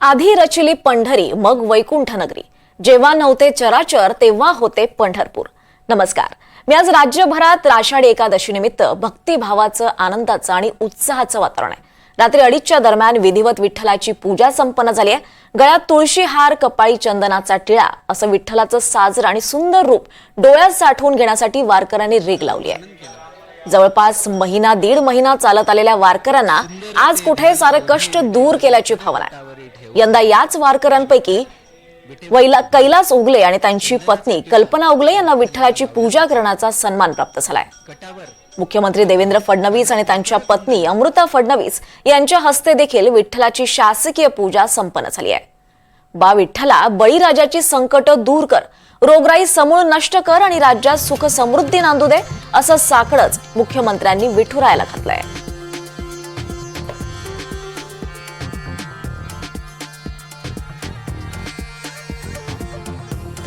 आधी रचली पंढरी मग वैकुंठ नगरी जेव्हा नव्हते चराचर तेव्हा होते पंढरपूर. नमस्कार. मी आज राज्यभरात राषाढी एकादशी निमित्त भक्तिभावाचं आनंदाचं आणि उत्साहाचं वातावरण आहे. रात्री अडीचच्या दरम्यान विधिवत विठ्ठलाची पूजा संपन्न झाली आहे. गळ्यात तुळशी हार कपाळी चंदनाचा टिळा असं विठ्ठलाचं साजर आणि सुंदर रूप डोळ्यात साठवून घेण्यासाठी वारकऱ्यांनी रेग लावली आहे. जवळपास महिना दीड महिना चालत आलेल्या वारकऱ्यांना आज कुठे सारे कष्ट दूर केल्याची भावना आहे. यंदा याच वारकऱ्यांपैकी वैला कैलास उगले आणि त्यांची पत्नी कल्पना उगले यांना विठ्ठलाची पूजा करण्याचा सन्मान प्राप्त झालाय. मुख्यमंत्री देवेंद्र फडणवीस आणि त्यांच्या पत्नी अमृता फडणवीस यांच्या हस्ते देखील विठ्ठलाची शासकीय पूजा संपन्न झाली आहे. बा विठ्ठला बळीराजाची संकट दूर कर रोगराई समूळ नष्ट कर आणि राज्यात सुख समृद्धी नांदू दे असं साकडच मुख्यमंत्र्यांनी विठुरायाला घातलंय.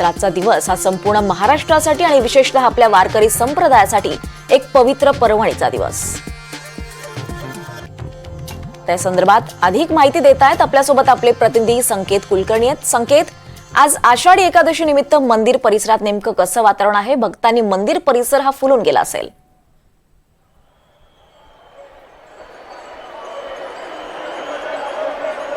तर आजचा दिवस हा संपूर्ण महाराष्ट्रासाठी आणि विशेषतः आपल्या वारकरी संप्रदायासाठी एक पवित्र पर्वणीचा दिवस. त्या संदर्भात अधिक माहिती देत आहेत आपल्यासोबत आपले प्रतिनिधी संकेत कुलकर्णी आहेत संकेत आज आषाढी एकादशी निमित्त मंदिर परिसरात नेमकं कसं वातावरण आहे? भक्तांनी मंदिर परिसर हा फुलून गेला असेल.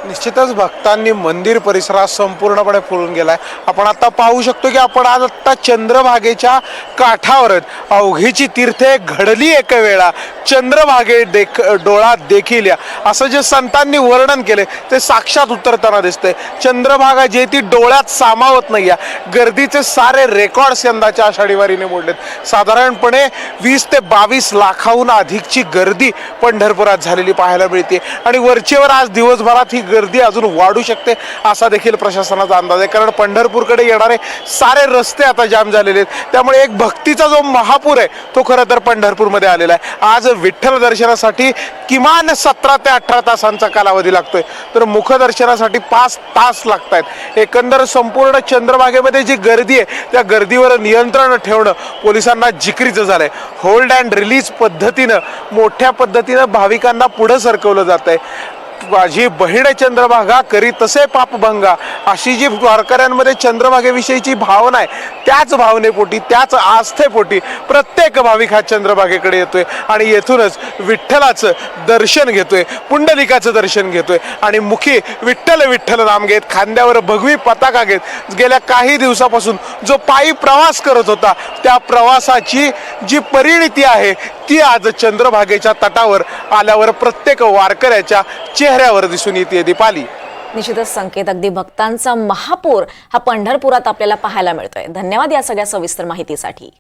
निश्चितच भक्तांनी मंदिर परिसरात संपूर्णपणे फुलून गेलाय. आपण आता पाहू शकतो की आपण आज आत्ता चंद्रभागेच्या काठावरच अवघीची तीर्थे घडली एक वेळा चंद्रभागे देख डोळा देखील या. असं जे संतांनी वर्णन केले ते साक्षात उतरताना दिसते चंद्रभागा जे ती डोळ्यात सामावत नाही या. गर्दीचे सारे रेकॉर्ड्स यंदाच्या आषाढी वारीने मोडलेत साधारणपणे वीस ते बावीस लाखाहून अधिकची गर्दी पंढरपुरात झालेली पाहायला मिळते. आणि वरचेवर आज दिवसभरात ही गर्दी अजून वाढू शकते असा देखील प्रशासनाचा अंदाज आहे. कारण पंढरपूरकडे येणारे सारे रस्ते आता जाम झालेले आहेत. त्यामुळे एक भक्तीचा जो महापूर आहे तो खरं तर पंढरपूरमध्ये आलेला आहे. आज विठ्ठल दर्शनासाठी किमान सतरा ते अठरा तासांचा कालावधी लागतोय. तर मुखदर्शनासाठी पाच तास लागत आहेत एकंदर संपूर्ण चंद्रभागेमध्ये जी गर्दी आहे त्या गर्दीवर नियंत्रण ठेवणं पोलिसांना जिकरीचं झालंय. होल्ड अँड रिलीज पद्धतीनं मोठ्या पद्धतीनं भाविकांना पुढं सरकवलं जात आहे माझी बहीण चंद्रभागा करी तसे पापभंगा अशी जी वारकऱ्यांमध्ये चंद्रभागेविषयीची भावना आहे त्याच भावनेपोटी त्याच आस्थेपोटी प्रत्येक भाविक हा चंद्रभागेकडे येतोय. आणि येथूनच विठ्ठलाचं दर्शन घेतोय पुंडलिकाचं दर्शन घेतोय. आणि मुखी विठ्ठल विठ्ठल नाम घेत खांद्यावर भगवी पताका घेत गेल्या काही दिवसापासून जो पायी प्रवास करत होता त्या प्रवासाची जी परिणिती आहे ती आज चंद्रभागेच्या तटावर आल्यावर प्रत्येक वारकऱ्याच्या चेहऱ्यावर दिसून येते दीपाली. निश्चितच संकेत अगदी भक्तांचा महापूर हा पंढरपुरात आपल्याला पाहायला मिळतोय. धन्यवाद या सगळ्या सविस्तर माहितीसाठी.